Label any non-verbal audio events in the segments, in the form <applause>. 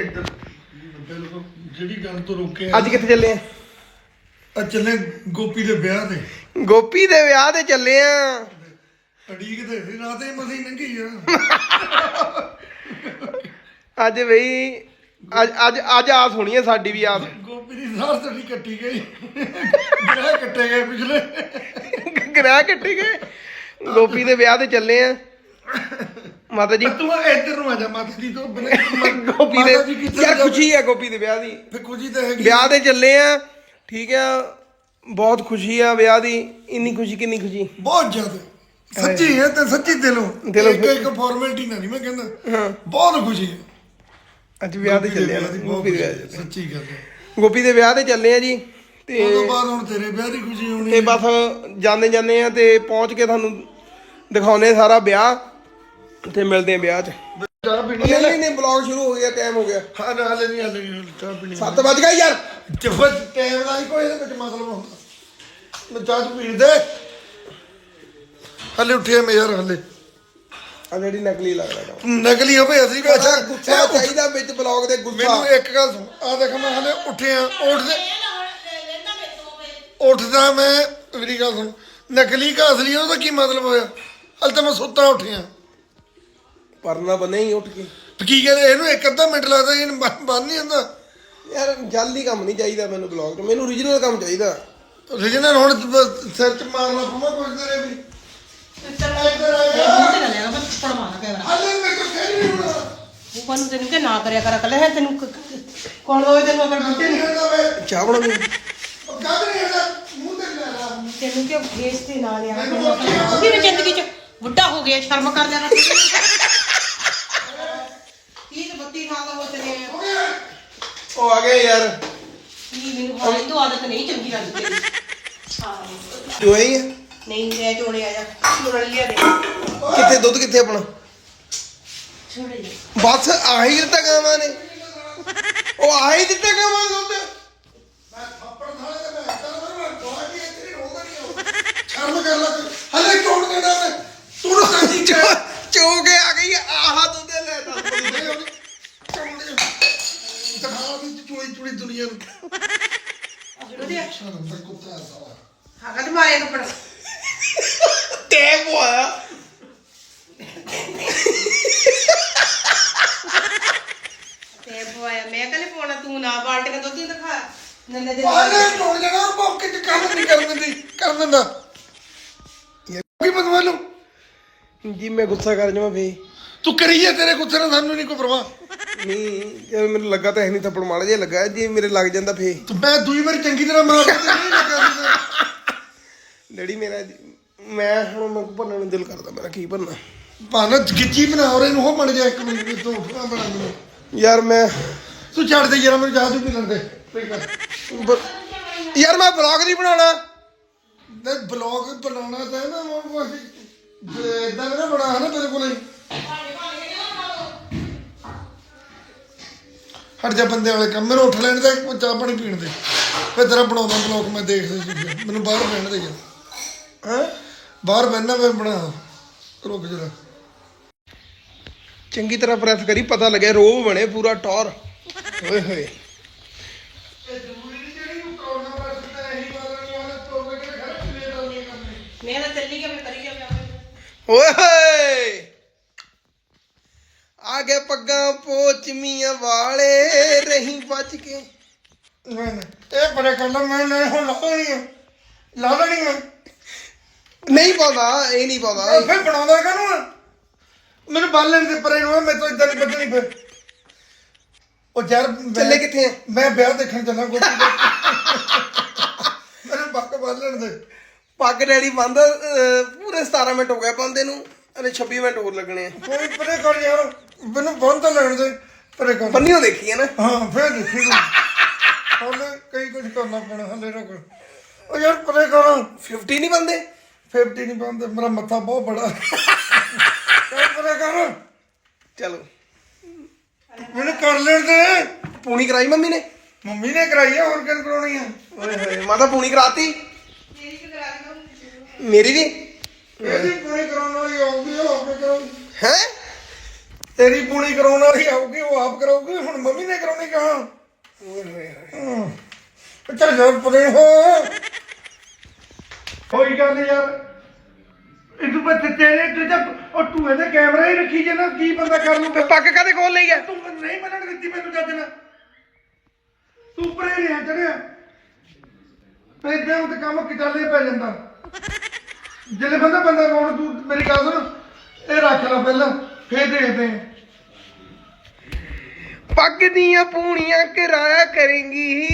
ਇੱਧਰ। ਬਿਲਕੁਲ ਜਿਹੜੀ ਗੱਲ ਤੋਂ ਰੋਕੇ ਅੱਜ ਕਿੱਥੇ ਚੱਲੇ ਆ? ਆ ਚੱਲੇ ਗੋਪੀ ਦੇ ਵਿਆਹ ਤੇ। ਗੋਪੀ ਦੇ ਵਿਆਹ ਤੇ ਚੱਲੇ ਆ। ਅੜੀਕ ਤੇ ਸੀ ਰਾਤ ਮਸੀਂ ਲੰਘੀ ਆ। ਅੱਜ ਬਈ ਅੱਜ ਅੱਜ ਅੱਜ ਆਸ ਹੋਣੀ ਹੈ ਸਾਡੀ ਵੀ ਆਸ। ਗੋਪੀ ਦੀ ਸਾਰ ਤੜੀ ਕੱਟੀ ਗਈ। ਵਿਆਹ ਕੱਟੇ ਗਏ ਪਿਛਲੇ। ਗ੍ਰਹਿ ਕੱਟੇ ਗਏ। ਗੋਪੀ ਦੇ ਵਿਆਹ ਤੇ ਚੱਲੇ ਆ। ਮਾਤਾ ਜੀ। ਤੂੰ ਇੱਧਰ ਨੂੰ ਆ ਜਾ ਮਾਤਾ ਜੀ ਤੋਂ ਬਿਨਾਂ <laughs> ਗੋਪੀ ਦੇ ਯਾਰ ਖੁਸ਼ੀ ਹੈ ਗੋਪੀ ਦੇ ਵਿਆਹ ਦੀ। ਫਿਰ ਖੁਸ਼ੀ ਤਾਂ ਹੈਗੀ। ਵਿਆਹ ਤੇ ਚੱਲੇ ਆ ਠੀਕ ਆ ਬਹੁਤ ਖੁਸ਼ੀ ਆ ਵਿਆਹ ਦੀ ਇੰਨੀ ਖੁਸ਼ੀ ਕਿੰਨੀ ਖੁਸ਼ੀ? ਬਹੁਤ ਜ਼ਿਆਦਾ। ਸੱਚੀ ਹੈ। ਤੇ ਸੱਚੀ ਦਿਲੋਂ। ਦਿਲੋਂ ਇੱਕ ਇੱਕ ਫਾਰਮੈਲਿਟੀ ਨਾ ਨਹੀਂ ਮੈਂ ਕਹਿੰਦਾ। ਹਾਂ। ਬਹੁਤ ਖੁਸ਼ੀ ਹੈ। ਅੱਜ ਵਿਆਹ ਤੇ ਚੱਲੇ ਆ ਗੋਪੀ ਦੇ ਵਿਆਹ ਸੱਚੀ ਗੱਲ ਹੈ। ਗੋਪੀ ਦੇ ਵਿਆਹ ਤੇ ਚੱਲੇ ਆ ਜੀ ਤੇ ਤੋਂ ਬਾਅਦ ਹੁਣ ਤੇਰੇ ਵਿਆਹ ਦੀ ਖੁਸ਼ੀ ਹੋਣੀ ਤੇ। ਬਸ ਜਾਂਦੇ ਜਾਂਦੇ ਆ ਤੇ ਪਹੁੰਚ ਕੇ ਤੁਹਾਨੂੰ ਦਿਖਾਉਨੇ ਸਾਰਾ ਵਿਆਹ। ਤੇ ਮਿਲਦੇ ਆ ਵਿਆਹ 'ਚ। ਚਾਹ ਪੀਣੀ ਨਹੀਂ ਨਹੀਂ ਨਹੀਂ ਬਲੌਗ ਸ਼ੁਰੂ ਹੋ ਗਿਆ ਟਾਈਮ ਹੋ ਗਿਆ। ਹਾਂ ਨਾ ਹਲੇ ਨਹੀਂ ਹਲੇ ਨਹੀਂ ਚਾਹ ਪੀਣੀ 7 ਵਜ ਗਏ ਯਾਰ। ਜਬਰ ਟਾਈਮ ਦਾ ਹੀ ਕੋਈ ਇਹਦੇ ਵਿੱਚ ਮਤਲਬ ਹੁੰਦਾ। ਮੈਂ ਚਾਹ ਚ ਪੀਣ ਦੇ। ਹਲੇ ਉੱਠਿਆ ਮੈਂ ਯਾਰ ਹਲੇ। ਆ ਜਿਹੜੀ ਨਕਲੀ ਲੱਗਦਾ ਨਕਲੀ ਹੋਵੇ ਅਸੀਂ ਵੀ ਅੱਛਾ ਗੁੱਸਾ ਚਾਹੀਦਾ ਵਿੱਚ ਬਲੌਗ ਦੇ ਗੁੱਸਾ। ਮੈਨੂੰ ਇੱਕ ਗੱਲ ਸੁਣ ਆ ਦੇਖ ਮੈਂ ਹਲੇ ਉੱਠਿਆ ਉੱਠਦੇ ਉੱਠਦਾ ਮੈਂ ਮੇਰੀ ਗੱਲ ਸੁਣ ਨਕਲੀ ਕਾ ਅਸਲੀ ਉਹਦਾ ਕੀ ਮਤਲਬ ਹੋਇਆ? ਹਲ ਤਾਂ ਮੈਂ ਸੁੱਤਾ ਉੱਠਿਆ। ਪਰਨਾ ਬਨੇ ਹੀ ਉੱਠ ਕੇ। ਤੇ ਕੀ ਕਹਿੰਦੇ ਇਹਨੂੰ ਇੱਕ ਅੱਧਾ ਮਿੰਟ ਲੱਗਦਾ ਇਹਨੂੰ ਬੰਨ ਨਹੀਂ ਹੁੰਦਾ ਯਾਰ ਜਲਦੀ ਕੰਮ ਨਹੀਂ ਚਾਹੀਦਾ ਮੈਨੂੰ ਬਲੌਗ 'ਚ ਮੈਨੂੰ ਓਰੀਜਨਲ ਕੰਮ ਚਾਹੀਦਾ। ਰਿਜਨਲ ਹੁਣ ਸਿਰ ਚ ਮਾਰਨਾ ਪਊਗਾ ਕੁਝ ਤੇਰੇ ਵੀ। ਤਾਂ ਨਹੀਂ ਉਹ ਨੂੰ ਤੈਨੂੰ ਕਿ ਨਾ ਕਰਿਆ ਕਰ ਕੱਲੇ ਹੈ ਤੈਨੂੰ ਕੌਣ ਹੋਵੇ ਤੈਨੂੰ ਅਗਰ ਨਹੀਂ ਹੁੰਦਾ ਵੇ। ਚਾਹ ਬਣਾਉਣੀ ਉਹ ਕਾਹਦੇ ਨਹੀਂ ਹੁੰਦਾ ਮੂੰਹ ਤੇ ਲੈ ਲਾ। ਤੈਨੂੰ ਕਿ ਫੇਸ ਤੇ ਨਾ ਲਿਆ ਉਹਦੀ ਵੀ ਜ਼ਿੰਦਗੀ ਚ ਬੁੱਢਾ ਹੋ ਗਿਆ ਸ਼ਰਮ ਕਰ ਜਾਣਾ ਤੀਹ ਤੇ 32 ਸਾਲ ਦਾ ਹੋ ਚਲੇ ਆ? ਉਹ ਆ ਗਏ ਯਾਰ। ਕੀ ਮੈਨੂੰ ਹਾਲੇ ਤੋਂ ਆਦਤ ਨਹੀਂ ਚੰਗੀ ਲੱਗਦੀ ਤੇਰੀ। ਹਾਂ। ਜੋ ਹੀ ਹੈ ਨਹੀਂ ਲੈ ਜੋੜੇ ਆ ਜਾ। ਜੋੜ ਲਿਆ ਦੇ। ਕਿੱਥੇ ਦੁੱਧ ਕਿੱਥੇ ਆਪਣਾ? ਛੋੜੇ ਜਾ ਬਸ ਆਹੀ ਦਿੱਤਾ ਗਾਵਾਂ ਨੇ। ਉਹ ਆਹੀ ਦਿੱਤਾ ਗਾਵਾਂ ਨੇ ਦੁੱਧ। ਲੈ ਤੂੰ। ਹਲੇ ਚੋੜ ਦੇਣਾ ਮੈਂ। ਤੂੰ ਨਾ ਸਾਜੀ ਚੋ ਚੋ ਕੇ ਆ ਗਈ ਆਹ ਦੁੱਧ ਲੈ ਦੱਸ ਨਹੀਂ ਉਹਦੀ ਚੋੜ ਦੇ ਦਿਖਾ ਦੀ ਚੋਈ ਚੋੜੀ ਦੁਨੀਆ ਨੂੰ। ਸ਼ਰਮ ਦਾ ਕੁੱਤਾ ਸਾਲਾ। ਹਾਂ ਕਦ ਮਾਰੇ ਕੱਪੜਾ। ਟੈਪ ਹੋਇਆ ਤੇ ਬੋਇਆ ਮੈਂ ਕਹਿੰਦੇ ਪਾਉਣਾ ਤੂੰ ਨਾ ਬਾਲਟੀਆਂ ਦੁੱਧ ਹੀ ਦਿਖਾ। ਨੰਨੇ ਦੇ ਚੋੜ ਦੇਣਾ ਉਹ ਮੌਕੇ ਤੇ ਕੰਮ ਨਹੀਂ ਕਰਨ ਦਿੰਦੀ ਕਰ ਦਿੰਦਾ ਇਹ ਕੀ ਮਤਲਬ ਲੂ ਜੀ ਮੈਂ ਗੁੱਸਾ ਕਰ ਜਾਵਾਂ ਫੇ ਤੂੰ ਕਰੀ ਜਾ ਤੇਰੇ ਗੁੱਸੇ ਨਾਲ ਸਾਨੂੰ ਨਹੀਂ ਕੋਈ ਪਰਵਾਹ। ਨਹੀਂ ਜੇ ਮੈਨੂੰ ਲੱਗਾ ਤਾਂ ਹੈ ਨਹੀਂ ਥੱਪੜ ਮਾੜਾ ਜਿਹਾ ਲੱਗਾ ਜੇ ਮੇਰੇ ਲੱਗ ਜਾਂਦਾ ਫੇ ਤੂੰ ਮੈਂ ਦੂਈ ਵਾਰੀ ਚੰਗੀ ਤਰ੍ਹਾਂ ਮਾਰ ਕੇ ਤੇ ਨਹੀਂ ਲੱਗਾ ਸੀ ਡੈਡੀ ਮੇਰਾ ਮੈਂ ਹੁਣ ਮੈਂ ਭੰਨਣ ਨੂੰ ਦਿਲ ਕਰਦਾ ਮੇਰਾ ਕੀ ਭੰਨਾ ਭਾਣਾ ਗਿੱਚੀ ਬਣਾ ਔਰ ਇਹਨੂੰ ਹੋ ਬਣ ਜਾ ਇੱਕ ਮਿੰਟ ਵਿੱਚ ਤੂੰ ਉੱਠਣਾ ਬਣਾ ਮੈਨੂੰ ਯਾਰ ਮੈਂ ਤੂੰ ਛੱਡ ਦੇ ਯਾਰ ਮੈਨੂੰ ਲੰਦੇ ਠੀਕ ਹੈ ਬ- ਯਾਰ ਮੈਂ ਬਲੌਗ ਨਹੀਂ ਬਣਾਉਣਾ। ਤੇ ਬਲੌਗ ਬਣਾਉਣਾ ਤਾਂ ਹੈ ਨਾ ਉਹ ਇਦਾਂ ਨਾ ਬਣਾ ਹੈ ਨਾ ਤੇਰੇ ਕੋਲੇ। ਹਟ ਜਾ ਬੰਦੇ ਵਾਲੇ ਕੰਮ ਮੈਨੂੰ ਉੱਠ ਲੈਣ ਦੇ ਚਾਹ ਪਾਣੀ ਪੀਣ ਦੇ। ਫਿਰ ਤੇਰਾ ਬਣਾਉਣਾ ਬਲੌਗ ਮੈਂ ਦੇਖਦਾ ਸੀ ਮੈਨੂੰ ਬਾਹਰ ਬਹਿਣ ਦੇ ਯਾਰ। ਹਾਂ? ਬਾਹਰ ਬਹਿਣਾ ਮੈਂ ਬਣਾ। ਰੁਕ ਜਰਾ। ਚੰਗੀ ਤਰ੍ਹਾਂ ਪ੍ਰੈਸ ਕਰੀ ਪਤਾ ਲੱਗਿਆ ਰੋਬ ਬਣੇ ਪੂਰਾ ਟੌਰ। ਓਏ ਹੋਏ। ਮੈਂ ਤਾਂ ਚੱਲੀ ਗਿਆ ਮੈਂ ਕਰੀ ਗਿਆ ਓਏ ਹੋਏ! ਆ ਗਏ ਪੱਗਾਂ ਪੋਚਮੀਆਂ ਵਾਲੇ ਰਹੀਂ ਬਚ ਕੇ। ਨਹੀਂ ਨਹੀਂ ਇਹ ਬੜੇ ਕਰ ਲਾ ਮੈਂ ਨਹੀਂ ਹੁਣ ਲਾ ਲੈਣੀ ਹੈ ਲਾ ਲੈਣੀ ਹੈ ਨਹੀਂ ਪਾਉਂਦਾ ਇਹ ਨਹੀਂ ਪਾਉਂਦਾ। ਫਿਰ ਬਣਾਉਂਦਾ ਕਾਹਨੂੰ ਆ? ਮੈਨੂੰ ਬਾਲਣ ਦੇ ਪਰੇ ਨੂੰ ਆ, ਮੇਰੇ ਤੋਂ ਇਦਾਂ ਨਹੀਂ ਬੱਜਣੀ ਫਿਰ। ਉਹ ਯਾਰ ਮੈਂ- ਚੱਲੇ ਕਿੱਥੇ ਆ? ਮੈਂ ਵਿਆਹ ਦੇਖਣ ਚੱਲਾਂ ਗੋਪੀ ਦਾ ਮੈਨੂੰ ਬੱਕ ਬਾਲਣ ਦੇ। ਪੱਗ ਡੈਡੀ ਬੰਦ ਪੂਰੇ 17 ਮਿੰਟ ਹੋ ਗਏ ਬੰਦੇ ਨੂੰ। ਅਰੇ 26 ਮਿੰਟ ਹੋਰ ਲੱਗਣੇ ਆ। ਕੋਈ ਪਰੇ ਕਰ ਯਾਰ ਮੈਨੂੰ ਬੰਦ ਤਾਂ ਲੈਣ ਦੇ ਪਰੇ ਕਰ। ਬੰਨਿਓ ਦੇਖੀ ਹੈ ਨਾ। ਹਾਂ ਫਿਰ ਦੇਖੀ ਤੂੰ। ਹਲੇ ਕਈ ਕੁਝ ਕਰਨਾ ਪੈਣਾ ਹਲੇ ਰੁਕ। ਉਹ ਯਾਰ ਪਰੇ ਕਰ। 50 ਨਹੀਂ ਬੰਦੇ 50 ਨਹੀਂ ਬੰਦ ਮੇਰਾ ਮੱਥਾ ਬਹੁਤ ਬੜਾ। ਚੱਲ ਪਰੇ ਕਰ। ਚਲੋ। ਮੈਨੂੰ ਕਰ ਲੈਣ ਦੇ। ਪੂਣੀ ਕਰਾਈ ਮੰਮੀ ਨੇ? ਮੰਮੀ ਨੇ ਕਰਾਈ ਆ ਹੋਰ ਕਿਹਨ ਕਰਾਉਣੀ ਆ? ਓਏ ਹੋਏ ਮਾਤਾ ਪੂਣੀ ਕਰਾਤੀ? ਤੇਰੀ ਕਿ ਕਰਾ ਦਿਓ ਮੇਰੀ ਵੀ? ਇਹਦੀ ਪੂਰੀ ਕਰਾਉਣ ਵਾਲੀ ਆਉਂਦੀ ਆ ਆਪਣੇ ਕਰੋ ਹੈ? ਤੇਰੀ ਪੂਣੀ ਕਰਾਉਣ ਵਾਲੀ ਆਊਗੀ ਉਹ ਆਪ ਕਰਾਊਗੀ ਹੁਣ ਮੰਮੀ ਨੇ ਕਰਾਉਣੀ ਕਹਾਂ? ਓਏ ਹੋਏ ਹੋਏ। ਚੱਲ ਜਾ ਪਰੇ ਹੋ ਕੋਈ ਗੱਲ ਨੀ ਯਾਰ। ਇਹਨੂੰ ਬੱਚੇ ਤੇਰੇ ਤੇ ਤਾਂ ਉਹ ਤੂੰ ਇਹਦੇ ਕੈਮਰਾ ਹੀ ਰੱਖੀ ਜੇ ਨਾ ਕੀ ਬੰਦਾ ਕਰ ਲੂਗਾ ਪੱਗ ਕਦੇ ਖੋਲ ਲਈ ਆ? ਤੂੰ ਨਹੀਂ ਮੰਨਣ ਦਿੱਤੀ ਮੈਨੂੰ ਜੱਜ ਨੇ। ਤੂੰ ਪਰੇ ਰਿਹਾ ਚੜਿਆ ਪੈਦਾਂ ਤੇ ਕੰਮ ਕਿਚਾਲੇ ਪੈ ਜਾਂਦਾ। ਜਿਹੜੇ ਬੰਦਾ ਬੰਦਾ ਕੌਣ ਤੂੰ ਮੇਰੀ ਗੱਲ ਸੁਣ। ਇਹ ਰੱਖ ਲੈ ਪਹਿਲਾਂ ਫੇਰ ਦੇਖਦੇ ਆਂ ਪੱਗ ਦੀਆਂ ਪੂਣੀਆਂ ਕਿਰਾਇਆ ਕਰੇਂਗੀ।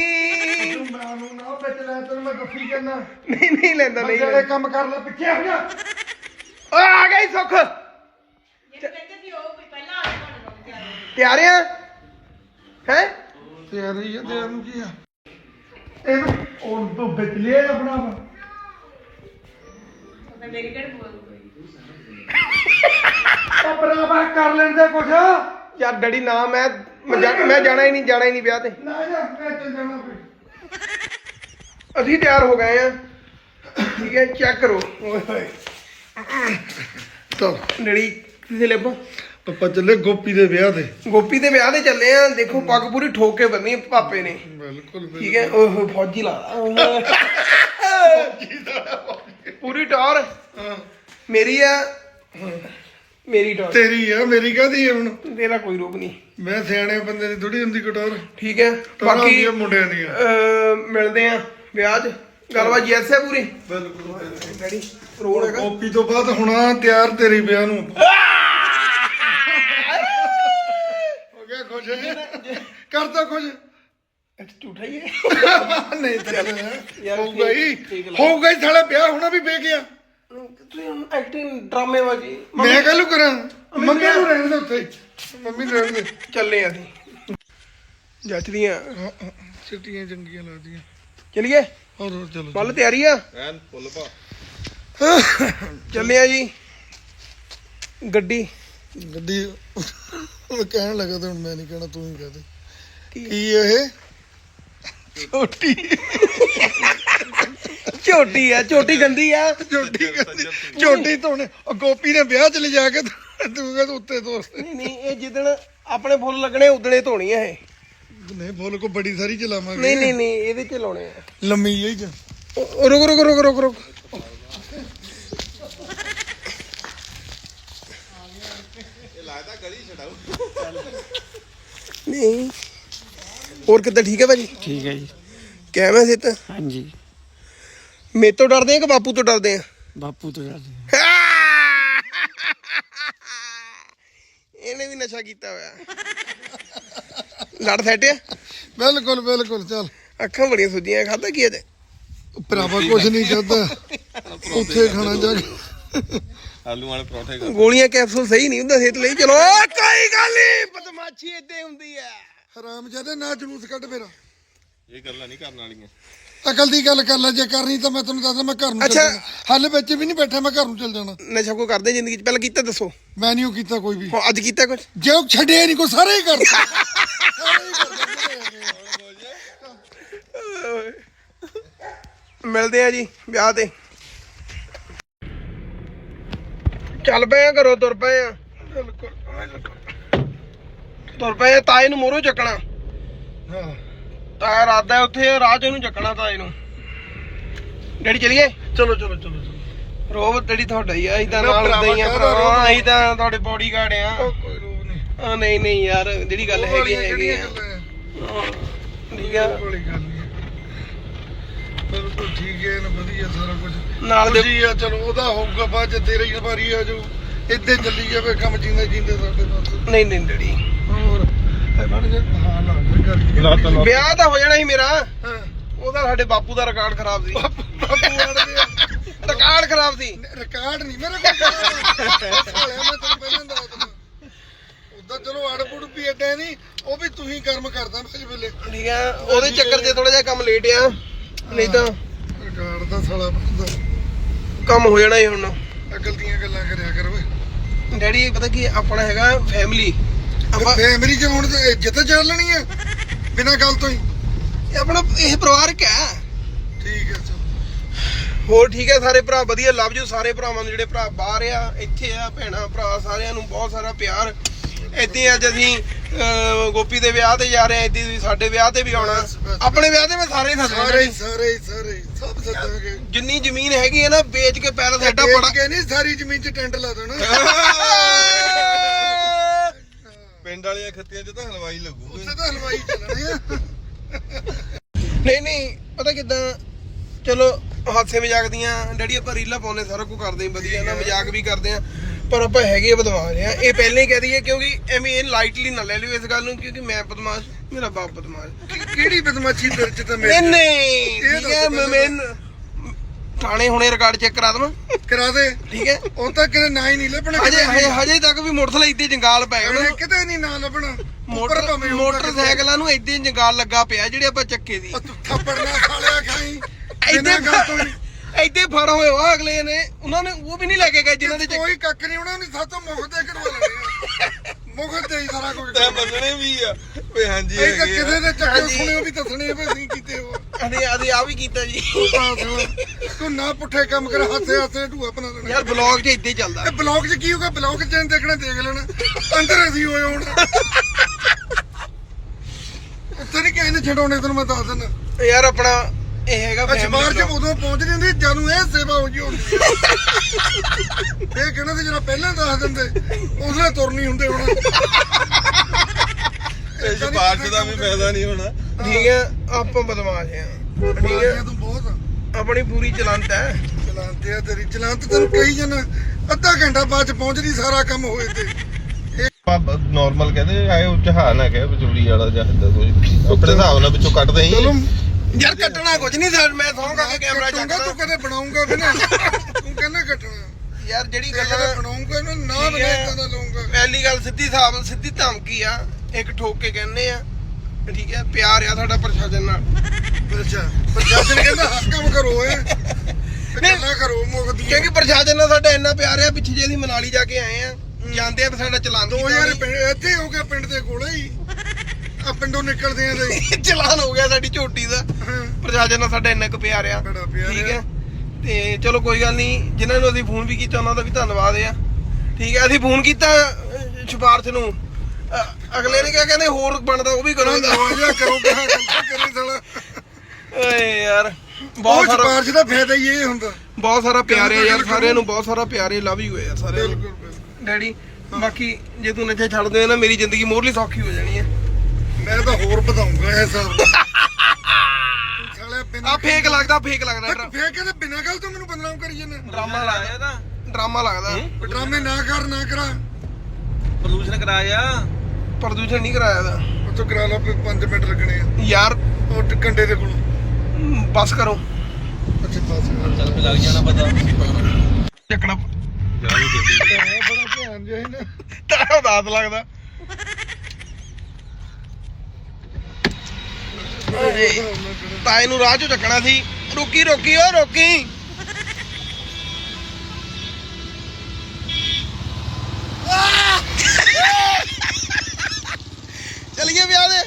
ਤੂੰ ਮੈਨੂੰ ਨਾ ਵਿੱਚ ਲੈ ਤੈਨੂੰ ਮੈਂ ਗੱਫੀ ਕਰਨਾ ਨਹੀਂ ਨਹੀਂ ਲੈਂਦਾ ਨਹੀਂ ਜਿਹੜੇ ਕੰਮ ਕਰ ਲੈ ਪਿੱਛੇ ਹੋ ਜਾ। ਓ ਆ ਗਈ ਸੁੱਖ। ਆ ਤਿਆਰ ਹੋ ਤਿਆਰ ਆ? ਤਿਆਰੀ ਨੂੰ ਕੀ ਆ? ਇਹਨੂੰ ਉਹ ਤੋਂ ਵਿੱਚ ਲਿਆ ਆਪਣਾ ਤਾਂ ਮੇਰੀ ਕਿਹੜੀ ਬੋਲ ਕੋਈ ਉਹ ਬਰਾਬਰ ਕਰ ਲੈਂਦੇ ਕੁਛ ਯਾਰ ਡੈਡੀ ਨਾ ਮੈਂ ਮੈਂ ਜਾ- ਮੈਂ ਜਾਣਾ ਹੀ ਨਹੀਂ ਜਾਣਾ ਹੀ ਨਹੀਂ ਵਿਆਹ ਤੇ ਨਾ ਜਾ ਮੈਂ ਚੱਲ ਜਾਣਾ ਫਿਰ ਅਸੀਂ ਤਿਆਰ ਹੋ ਗਏ ਆ ਠੀਕ ਹੈ ਚੈੱਕ ਕਰੋ ਓਏ ਹੋਏ ਚਲ ਡੈਡੀ ਕਿਸੇ ਪਪਾ ਚੱਲੇ ਗੋਪੀ ਦੇ ਵਿਆਹ ਤੇ। ਗੋਪੀ ਦੇ ਵਿਆਹ ਤੇ ਚੱਲੇ ਆ। ਦੇਖੋ ਪੱਗ ਪੂਰੀ ਠੋਕ ਕੇ ਬੰਨੀ ਪਾਪੇ ਨੇ। ਬਿਲਕੁਲ ਠੀਕ ਹੈ ਓਹ ਫੌਜੀ ਲਾ ਪੂਰੀ ਟੌਰ। ਹਾਂ। ਮੇਰੀ ਆ। ਮੇਰੀ ਟੌਰ। ਤੇਰੀ ਆ ਮੇਰੀ ਕਾਦੀ ਹੁਣ? ਤੇਰਾ ਕੋਈ ਰੋਕ ਨਹੀਂ। ਮੈਂ ਸਿਆਣੇ ਬੰਦੇ ਦੀ ਥੋੜੀ ਹੁੰਦੀ ਕਟੋਰ। ਠੀਕ ਹੈ ਬਾਕੀ ਮੁੰਡਿਆਂ ਅਹ, ਮਿਲਦੇ ਆ ਵਿਆਹ 'ਚ। ਗੱਲਬਾਤ ਜੈਸੇ ਪੂਰੀ? ਬਿਲਕੁਲ। ਡੈਡੀ ਹੈਗਾ। ਗੋਪੀ ਤੋਂ ਬਾਅਦ ਹੁਣਾ ਤਿਆਰ ਤੇਰੀ ਵਿਆਹ ਨੂੰ। ਖੁਸ਼ ਕਰਦਾ ਕੁਝ ਤਾਂ ਝੂਠਾ ਹੀ ਹੈ। ਨਹੀਂ ਚੱਲ ਯਾਰ, ਹੋਊਗਾ ਹੀ। ਹੋਊਗਾ ਹੀ ਸਾਲਾ ਵਿਆਹ ਹੋਣਾ ਵੀ ਬੇ ਗਿਆ। ਤੁਸੀਂ ਹੁਣ ਐਕਟਿੰਗ ਡਰਾਮੇ ਵਾਲੀ ਮੈਂ ਕੱਲੂ ਕਰਾਂ। ਮੰਮੀ ਨੂੰ ਰਹਿਣ ਦੇ ਉੱਤੇ ਮੰਮੀ ਨੂੰ ਰਹਿਣ ਦੇ। ਚੱਲੇ ਅਸੀਂ। ਹਾਂ, ਸਿੱਟੀਆਂ ਚੰਗੀਆਂ ਲੱਗਦੀਆਂ। ਚਲਿਏ? ਹੋਰ ਹੋਰ ਚਲੋ ਮੱਲ ਤਿਆਰੀ ਆ? ਐਨ ਫੁੱਲ ਭਾ ਚੱਲੇ ਆ ਜੀ। ਗੱਡੀ। ਗੱਡੀ ਉਹ ਕਹਿਣ ਲੱਗਾ ਤੇ ਹੁਣ ਮੈਂ ਨਹੀਂ ਕਹਿਣਾ ਤੂੰ ਹੀ ਕਹਿ ਦੇ। ਕੀ? ਇਹ? ਛੋਟੀ ਝੋਟੀ ਆ ਝੋਟੀ ਗੰਦੀ ਆ। ਛੋਟੀ ਛੋਟੀ ਧੋਣੇ ਉਹ ਗੋਪੀ ਨੇ ਵਿਆਹ ਚ ਲੈ ਜਾ ਕੇ ਤੂੰ ਕਹਿੰਦਾ ਉੱਤੇ ਤੋਰ। ਨਹੀਂ ਨਹੀਂ ਇਹ ਜਿੱਦਣ ਆਪਣੇ ਫੁੱਲ ਲੱਗਣੇ ਉਦਣੇ ਧੋਣੀ ਆ ਇਹ। ਨਹੀਂ ਫੁੱਲ ਕੋ ਬੜੀ ਸਾਰੀ ਚਲਾਵਾਂਗੇ। ਨਹੀਂ ਨਹੀਂ ਨਹੀਂ ਇਹਦੇ 'ਚ ਲਾਉਣੇ ਆ। ਲੰਮੀ ਜਿਹੀ ਚ। ਰੁਕ ਰੁਕ ਰੁਕ ਰੁਕ ਰੁਕ ਇਹ ਲੱਗਦਾ ਗਲੀ ਛਡਾਉ ਨਹੀਂ। ਹੋਰ ਕਿੱਦਾਂ ਠੀਕ ਹੈ ਭਾਜੀ? ਠੀਕ ਹੈ ਜੀ। ਕਿਵੇਂ ਸਿੱਤ ਹਾਂਜੀ। ਮੇਰੇ ਤੋਂ ਡਰਦੇ ਆ ਕਿ ਬਾਪੂ ਤੋਂ ਡਰਦੇ ਆ? ਬਾਪੂ ਤੋਂ ਜਾਂਦੇ ਇਹਨੇ ਵੀ ਨਸ਼ਾ ਕੀਤਾ ਹੋਇਆ। ਲੜ ਸੈਟਿਆ ਬਿਲਕੁਲ ਬਿਲਕੁਲ ਚੱਲ। ਅੱਖਾਂ ਬੜੀਆਂ ਸੁੱਜੀਆਂ ਖਾਦਾ ਕੀ ਇਹਦੇ ਭਰਾਵਾ ਕੁਝ ਨਹੀਂ ਕਰਦਾ ਉੱਥੇ ਖਾਣਾ ਜਾ ਕੇ। ਆਲੂ ਵਾਲੇ ਪਰੌਠੇ ਕਰ ਗੋਲੀਆਂ ਕੈਪਸੂਲ ਸਹੀ ਨਹੀਂ ਹੁੰਦਾ ਸਿਹਤ ਲਈ। ਚਲੋ ਓ, ਕੋਈ ਗੱਲ ਨਹੀਂ ਬਦਮਾਸ਼ੀ ਏਦਾਂ ਹੁੰਦੀ ਆ ਹਰਾਮ ਜਦੇ ਨਾ ਜਲੂਸ ਕੱਢ ਮੇਰਾ। ਇਹ ਗੱਲਾਂ ਨਹੀਂ ਕਰਨ ਵਾਲੀਆਂ। ਅਕਲ ਦੀ ਗੱਲ ਕਰ ਲੈ ਜੇ ਕਰਨੀ ਤਾਂ ਮੈਂ ਤੈਨੂੰ ਦੱਸਦਾ ਮੈਂ ਘਰ ਨੂੰ ਚੱਲ ਅੱਛਾ। ਜਾਣਾ। ਹਾਲੇ ਵਿੱਚ ਵੀ ਨਹੀਂ ਬੈਠਾ ਮੈਂ ਘਰ ਨੂੰ ਚੱਲ ਜਾਣਾ। ਨਸ਼ਾ ਕੋ ਕਰਦੇ ਜ਼ਿੰਦਗੀ 'ਚ? ਪਹਿਲਾਂ ਕੀਤਾ ਦੱਸੋ। ਮੈਂ ਨਹੀਂ ਉਹ ਕੀਤਾ ਕੋਈ ਵੀ। ਹੁਣ ਅੱਜ ਕੀਤਾ ਕੁਝ ਜੇ ਉਹ ਛੱਡਿਆ ਨਹੀਂ ਕੋਈ ਸਾਰੇ ਹੀ ਕਰਦੇ ਸਾਰੇ ਹੀ ਕਰਦੇ। ਮਿਲਦੇ ਆ ਜੀ ਵਿਆਹ ਤੇ। ਚੱਲ ਪਏ ਆ ਘਰੋਂ ਤੁਰ ਪਏ ਆ। ਤੁਰ ਪਏ ਆ, ਤਾਏ ਨੂੰ ਮੋਰੋ ਚੱਕਣਾ। ਹਾਂ। ਤਾਇਆ ਰਾਦਾ ਉੱਥੇ ਰਾਹ ਚ ਚੱਕਣਾ ਤਾਏ ਨੂੰ। ਡੈਡੀ ਚਲੀਏ? ਚਲੋ ਚਲੋ ਚਲੋ ਰੋਬ ਡੈਡੀ ਤੁਹਾਡਾ ਹੀ ਆ ਅਸੀਂ ਤਾਂ ਨਾਲ ਕਾਹਦਾ ਭਰਾਵਾ ਰੋਅਬ? ਅਸੀਂ ਤਾਂ ਤੁਹਾਡੇ ਬੋਡੀਗਾਰਡ ਆ। ਕੋਈ ਰੋਗ ਨਹੀਂ। ਆ ਨਹੀਂ ਨਹੀਂ ਯਾਰ ਜਿਹੜੀ ਗੱਲ ਹੈਗੀ ਹੈਗੀ ਆ। ਆ? ਠੀਕ ਆ। ਬਿਲਕੁਲ ਠੀਕ ਹੈ ਨਾ ਵਧੀਆ ਸਾਰਾ ਕੁਝ ਨਾਲ ਦੇ ਜੀ ਆ ਚਲੋ ਉਹਦਾ ਹੋਊਗਾ ਬਾਅਦ ਚ ਤੇਰੀ ਵਾਰੀ ਆ ਜੋ ਇੱਦਾਂ ਚੱਲੀ ਜਾਵੇ ਕੰਮ ਜਿੰਦਾ ਜਿੰਦੇ ਸਾਡੇ ਨਾਲ। ਨਹੀਂ ਨਹੀਂ ਡੈਡੀ। ਹੋਰ? ਇਹ ਬਣ ਗਿਆ। ਹਾਂ ਲਾ ਕੋਈ ਗੱਲ ਨਹੀਂ। ਵਿਆਹ ਤਾਂ ਹੋ ਜਾਣਾ ਸੀ ਮੇਰਾ। ਹਾਂ। ਉਹਦਾ ਸਾਡੇ ਬਾਪੂ ਦਾ ਰਿਕਾਰਡ ਖਰਾਬ ਸੀ। ਬਾਪੂ ਵੜਦੇ ਆ ਰਿਕਾਰਡ ਖਰਾਬ ਸੀ। ਰਿਕਾਰਡ ਨਹੀਂ ਮੇਰੇ ਕੋਲ ਸਾਲਿਆ ਮੈਂ ਤੈਨੂੰ ਪਹਿਲਾਂ ਦੱਸ ਦਿੰਦਾ। ਉਦਾਂ ਚਲੋ ਅੜ ਪੁੜ ਵੀ ਐਡਾ ਨਹੀਂ ਉਹ ਵੀ ਤੂੰ ਹੀ ਕਰਮ ਕਰਦਾ ਮੈਂ ਵੇਲੇ। ਠੀਕ ਆ ਉਹਦੇ ਚੱਕਰ 'ਚ ਥੋੜਾ ਜਿਹਾ ਕੰਮ ਲੇਟ ਆ। ਨਹੀਂ ਤਾਂ ਰਿਕਾਰਡ ਦਾ ਸਾਲਾ ਬੰਦਾ ਕੰਮ ਹੋ ਜਾਣਾ ਹੀ ਹੁਣ। ਅਕਲ ਦੀਆਂ ਗੱਲਾਂ ਕਰਿਆ ਕਰ ਓਏ। ਡੈਡੀ ਪਤਾ ਕੀ ਆਪਣਾ ਹੈਗਾ ਫੈਮਿਲੀ ਆਪਾਂ ਫੈਮਿਲੀ ਚ ਹੁਣ ਤੇ ਇੱਜ਼ਤ ਚੱਲਣੀ ਆ ਬਿਨਾਂ ਗੱਲ ਤੋਂ ਹੀ। ਇਹ ਆਪਣਾ ਇਹ ਪਰਿਵਾਰਕ ਹੈ। ਠੀਕ ਹੈ ਚਲ। ਹੋਰ ਠੀਕ ਹੈ ਸਾਰੇ ਭਰਾ ਵਧੀਆ? ਲਵ ਜੂ ਸਾਰੇ ਭਰਾਵਾਂ ਨੂੰ ਜਿਹੜੇ ਭਰਾ ਬਾਹਰ ਆ ਇੱਥੇ ਆ ਭੈਣਾ ਭਰਾ ਸਾਰਿਆਂ ਨੂੰ ਬਹੁਤ ਸਾਰਾ ਪਿਆਰ। ਏਦਾਂ ਅੱਜ ਅਸੀਂ ਅਹ, ਗੋਪੀ ਦੇ ਵਿਆਹ ਤੇ ਜਾ ਰਹੇ ਏਦਾਂ ਤੁਸੀਂ ਸਾਡੇ ਵਿਆਹ ਤੇ ਵੀ ਆਉਣਾ। ਬਸ, ਬਸ। ਆਪਣੇ ਵਿਆਹ ਤੇ ਮੈਂ ਸਾਰੇ ਸਾਰੇ ਸਾਰੇ ਹੀ, ਸਾਰੇ ਹੀ, ਸਭ ਸੱਦਾਂਗੇ ਜਿੰਨੀ ਜ਼ਮੀਨ ਹੈਗੀ ਹੈ ਨਾ ਵੇਚ ਕੇ ਪੈਰ ਸਾਡਾ ਬੜਾ ਕੇ ਨਹੀਂ ਸਾਰੀ ਜ਼ਮੀਨ 'ਚ ਟੈਂਟ ਲਾ ਦੇਣਾ। <laughs> ਪਿੰਡ ਵਾਲੀਆਂ ਖੱਤੀਆਂ 'ਚ ਤਾਂ ਹਲਵਾਈ ਲੱਗੂਗੇ ਉੱਥੇ ਤਾਂ ਹਲਵਾਈ ਚੱਲਣੇ ਆ। ਨਹੀਂ ਨਹੀਂ ਪਤਾ ਕਿਦਾਂ? ਚਲੋ ਹਾਸੇ ਮਜ਼ਾਕ ਦੀਆਂ ਡੈਡੀ ਆਪਾਂ ਰੀਲਾਂ ਪਾਉਂਦੇ ਸਾਰਾ ਕੁਝ ਕਰਦੇ ਹਾਂ ਵਧੀਆ ਨਾ ਮਜ਼ਾਕ ਵੀ ਕਰਦੇ ਆ ਪਰ ਆਪਾਂ ਹੈਗੇ ਬਦਮਾਸ਼ ਆ। ਇਹ ਪਹਿਲਾਂ ਹੀ ਕਹਿ ਦਈਏ ਕਿਉਂਕਿ ਐਵੇਂ ਇਹ ਲਾਈਟਲੀ ਨਾ ਲੈ ਲਿਓ ਇਸ ਗੱਲ ਨੂੰ ਕਿਉਂਕਿ ਮੈਂ ਬਦਮਾਸ਼ ਮੇਰਾ ਬਾਪ ਬਦਮਾਸ਼। ਕਿਹੜੀ ਬਦਮਾਸ਼ੀ ਤੇਰੇ 'ਚ ਤਾਂ ਨਹੀਂ ਮੇਰੀ ਨਹੀਂ ਇਹ ਠੀਕ ਹੈ ਮੈਂ ਪਹਿਲਾਂ। ਮੈਂ- ਥਾਣੇ ਹੁਣੇ ਰਿਕਾਰਡ ਚੈੱਕ ਕਰਾ ਦਵਾਂ। ਕਰਾ ਦੇ। ਠੀਕ ਹੈ? ਉਹ ਤਾਂ ਕਿਤੇ ਨਾ ਹੀ ਨਹੀਂ ਲੱਭਣਾ ਹਜੇ ਹਜੇ ਹਜੇ ਤੱਕ ਵੀ ਮੋਟਰਸਾਈਕਲ ਇੱਥੇ ਜੰਗਾਲ ਪੈ ਉਹਨੇ ਗਏ ਕਿਤੇ ਨਹੀਂ ਨਾ ਲੱਭਣਾ। ਉੱਪਰ ਮੋਟਰ ਭਾਵੇਂ ਮੋਟਰਸਾਈਕਲਾਂ ਨੂੰ ਇੱਥੇ ਜੰਗਾਲ ਲੱਗਾ ਪਿਆ ਜਿਹੜੇ ਆਪਾਂ ਚੱਕੇ ਦੀ। ਕਿਤੇ। ਉਹ ਤੂੰ ਥੱਪੜ ਨਾ ਖਾਲਿਆ ਖਾਈ। ਇੱਥੇ ਬਿਨਾਂ ਗੱਲ ਤੋਂ ਹੀ। ਇੱਥੇ ਫੜ ਹੋਏ ਉਹ ਅਗਲੇ ਨੇ ਉਹਨਾਂ ਨੇ ਉਹ ਵੀ ਨਹੀਂ ਲੈ ਕੇ ਗਏ ਜਿਨ੍ਹਾਂ ਦੇ ਕੋਈ ਕੱਖ ਨਹੀਂ ਉਹਨਾਂ ਨੇ ਸਾਤੋਂ ਮੁਖ ਤੇ ਕਢਵਾ ਲੈਣੇ ਮੁਖ ਤੇ ਹੀ ਸਾਰਾ ਕੁਝ ਤੇ ਮੰਨਣੇ ਵੀ ਆ। ਵੇ ਹਾਂਜੀ ਇਹ। ਕਿਸੇ ਦੇ ਚੱਕਰ। ਸੁਣਿਓ ਵੀ ਦੱਸਣੇ ਆ ਵੀ ਅਸੀਂ ਕੀਤੇ ਹੋ ਅਦੇ ਅਦੇ ਆ ਵੀ ਕੀਤਾ ਜੀ। ਤੂੰ ਨਾ ਪੁੱਠੇ ਕੰਮ ਕਰ ਹੱਸੇ ਹੱਸੇ ਢੂਆ ਬਣਾ ਲੈਣਾ। ਯਾਰ ਬਲੌਗ 'ਚ ਇੱਦਾਂ ਹੀ ਚੱਲਦਾ। ਇਹ ਬਲੌਗ 'ਚ ਕੀ ਹੋਊਗਾ? ਬਲੌਗ 'ਚ ਦੇਖਣਾ ਦੇਖ ਲੈਣਾ। ਅੰਦਰ ਅਸੀਂ ਹੋਏ ਹੁਣ। ਉੱਥੇ ਨਹੀਂ ਕਿਸੇ ਨੇ ਛਡਾਉਣੇ ਤੈਨੂੰ ਮੈਂ ਦੱਸ ਦਿੰਦਾ। ਯਾਰ ਆਪਣਾ ਇਹ ਹੈਗਾ ਅਖਬਾਰ 'ਚ family ਉਦੋਂ ਪਹੁੰਚ ਜਾਂਦੀ ਜਦੋਂ ਇਹ ਸੇਵਾ ਹੋ ਜੀ ਹੁੰਦੀ ਹੈ। ਇਹ ਕਹਿੰਦਾ ਸੀ ਜਿਹੜਾ ਪਹਿਲਾਂ ਦੱਸ ਦਿੰਦੇ ਉਸਲੇ ਤੁਰ ਨਹੀਂ ਹੁੰਦੇ ਹੁਣ। ਇਹ ਸਿਫਾਰਸ਼ ਦਾ ਵੀ ਫਾਇਦਾ ਨਹੀਂ ਹੋਣਾ। vlog। ਠੀਕ ਹੈ ਆਪਾਂ ਬਦਮਾਸ਼ ਆ ਠੀਕ ਹੈ। ਤੂੰ ਬਹੁਤ ਆਪਣੀ ਪੂਰੀ ਚਲੰਤ ਹੈ। ਚਲਾਉਂਦੇ ਆ ਤੇਰੀ ਚਲਾਂਤ ਤੈਨੂੰ ਕਹੀ ਜਾਣਾ। ਅੱਧਾ ਘੰਟਾ ਬਾਅਦ ਚ ਪਹੁੰਚਦੀ ਸਾਰਾ ਕੰਮ ਹੋਏ ਤੇ ਨਾਰਮਲ ਕਹਿੰਦੇ ਆਏ ਉਹ ਚਹਾ ਨਾ ਕਹਿ ਵਿਚੋਲੀ ਵਾਲਾ ਜਾਂ ਏਦਾਂ ਕੋਈ। ਆਪਣੇ ਹਿਸਾਬ ਨਾਲ ਵਿੱਚੋਂ ਕੱਢਦੇ ਹੀ। ਚਲੋ ਯਾਰ ਕੱਟਣਾ ਕੁਝ ਨਹੀਂ ਸਰ ਮੈਂ ਸੌਂ ਕੇ ਕੈਮਰਾ ਕੱਟੂੰਗਾ ਤੂੰ ਚੱਕਦਾ ਕਦੇ ਬਣਾਉਂਗਾ ਵੀ ਨਾ? ਤੂੰ ਕਹਿੰਦਾ ਕੱਟਣਾ। ਯਾਰ ਜਿਹੜੀ ਗੱਲ ਬਣਾਉਂਗਾ ਇਹਨੂੰ ਨਾ ਠੀਕ ਬਣੇ ਹੈ। ਇਦਾਂ ਦਾ ਲਾਉਂਗਾ ਪਹਿਲੀ ਗੱਲ ਸਿੱਧੀ ਸਾਬ ਸਿੱਧੀ ਧਮਕੀ ਆ। ਇੱਕ ਠੋਕ ਕੇ ਕਹਿੰਦੇ ਆ। ਠੀਕ ਹੈ ਪਿਆਰ ਆ ਸਾਡਾ ਪ੍ਰਸ਼ਾਸਨ ਨਾਲ। ਅੱਛਾ ਪ੍ਰਸ਼ਾਸਨ ਕਹਿੰਦਾ ਹੱਕ ਕੰਮ ਕਰੋ ਤੇ ਗੱਲਾਂ ਕਰੋ ਮੁਕਦੀਆਂ। ਕਿਉਂਕਿ ਪ੍ਰਸ਼ਾਸਨ ਨਾਲ ਸਾਡਾ ਇੰਨਾ ਪਿਆਰ ਆ ਪਿੱਛੇ ਜੇ ਅਸੀਂ ਮਨਾਲੀ ਜਾ ਕੇ ਆਏ ਆ। ਜਾਂਦੇ ਆ ਸਾਡਾ ਚਲਾਨ 2000 ਪਿੰਡ ਇੱਥੇ ਹੋ ਗਿਆ ਪਿੰਡ ਦੇ ਕੋਲੇ ਹੀ। ਆ ਪਿੰਡੋਂ ਨਿਕਲਦੇ ਆ ਤੇ <laughs> ਚਲਾਨ ਹੋ ਗਿਆ ਸਾਡੀ ਝੋਟੀ ਦਾ। ਹਾਂ, ਪ੍ਰਸ਼ਾਸਨ ਨਾਲ ਸਾਡਾ ਇੰਨਾ ਕੁ ਪਿਆਰ ਆ। ਬੜਾ ਪਿਆਰ ਠੀਕ। ਹੈ। ਤੇ ਚਲੋ ਕੋਈ ਗੱਲ ਨਹੀਂ ਜਿਨ੍ਹਾਂ ਨੂੰ ਅਸੀਂ ਫੋਨ ਵੀ ਕੀਤਾ ਉਹਨਾਂ ਦਾ ਵੀ ਧੰਨਵਾਦ ਆ। ਠੀਕ ਹੈ ਅਸੀਂ ਫੋਨ ਕੀਤਾ ਸਿਫਾਰਸ਼ ਨੂੰ। ਅਗਲੇ ਨੇ ਕਿਹਾ ਕਹਿੰਦੇ ਹੋਰ ਬਣਦਾ ਉਹ ਵੀ ਕਰੋ। ਕਰੋ ਨਵਾਂ ਜਿਹਾ ਕਰੋ ਕਿਹਾ ਕਰੀ ਸਾਲਾ। ਓਏ ਯਾਰ ਬਹੁਤ ਸਾਰਾ ਸਿਫਾਰਸ਼ ਦਾ ਫਾਇਦਾ ਹੀ ਇਹ ਹੁੰਦਾ। ਬਹੁਤ ਸਾਰਾ ਪਿਆਰੇ ਆ ਯਾਰ ਸਾਰਿਆਂ ਨੂੰ ਬਹੁਤ ਸਾਰਾ ਪਿਆਰੇ ਲਵ ਹੀ ਹੋਏ ਆ ਸਾਰਿਆਂ ਨੂੰ। ਬਿਲਕੁਲ। ਡੈਡੀ ਬਾਕੀ ਜੇ ਤੂੰ ਨੱਚੇ ਛੱਡ ਦੇ ਨਾ ਮੇਰੀ ਜ਼ਿੰਦਗੀ ਮੋਰਲੀ ਸੌਖੀ ਹੋ ਜਾਣੀ ਹੈ ਮੈਂ ਤਾਂ ਹੋਰ ਵਧਾਉਂਗਾ ਇਹ ਸਭ <laughs> ਸਾਲੇ ਬਿਨਾਂ ਆ ਫੇਕ ਲੱਗਦਾ ਫੇਕ ਲੱਗਦਾ ਤੂੰ ਫੇਰ ਕਹਿੰਦੇ ਬਿਨਾਂ ਗੱਲ ਤੋਂ ਮੈਨੂੰ ਬਦਨਾਮ ਕਰੀ ਜਾਂਦਾ। ਡਰਾਮਾ ਲੱਗਦਾ ਡਰਾਮਾ ਲੱਗਦਾ। ਡਰਾਮੇ ਨਾ ਕਰ ਨਾ ਕਰਾ। ਪ੍ਰਦੂਸ਼ਣ ਕਰਾਇਆ। ਪ੍ਰਦੂਸ਼ਣ ਨਹੀਂ ਕਰਾਇਆ ਦਾ ਉੱਥੋਂ ਕਰਾ ਲਾ 5 ਮਿੰਟ ਲੱਗਣੇ ਆ। ਯਾਰ। ਉਹ ਟ- ਕੰਡੇ ਦੇ ਕੋਲੋਂ। ਬਸ ਕਰੋ। ਅੱਛੇ ਪਾਸ ਚੱਲ ਫੇ ਲੱਗ ਜਾਣਾ ਪਤਾ। ਚੱਕਣਾ। ਬੜਾ ਧਿਆਨ ਜਿਹਾ ਨਾ। ਤਾਂ ਦਾਤ ਲੱਗਦਾ। ਤਾਏ ਨੂੰ ਰਾਹ ਚੋਂ ਚੱਕਣਾ ਸੀ। ਰੁਕੀ, ਰੋਕੀ, ਓ ਰੁਕੀ। ਚਲੀਏ ਵਿਆਹ ਦੇ।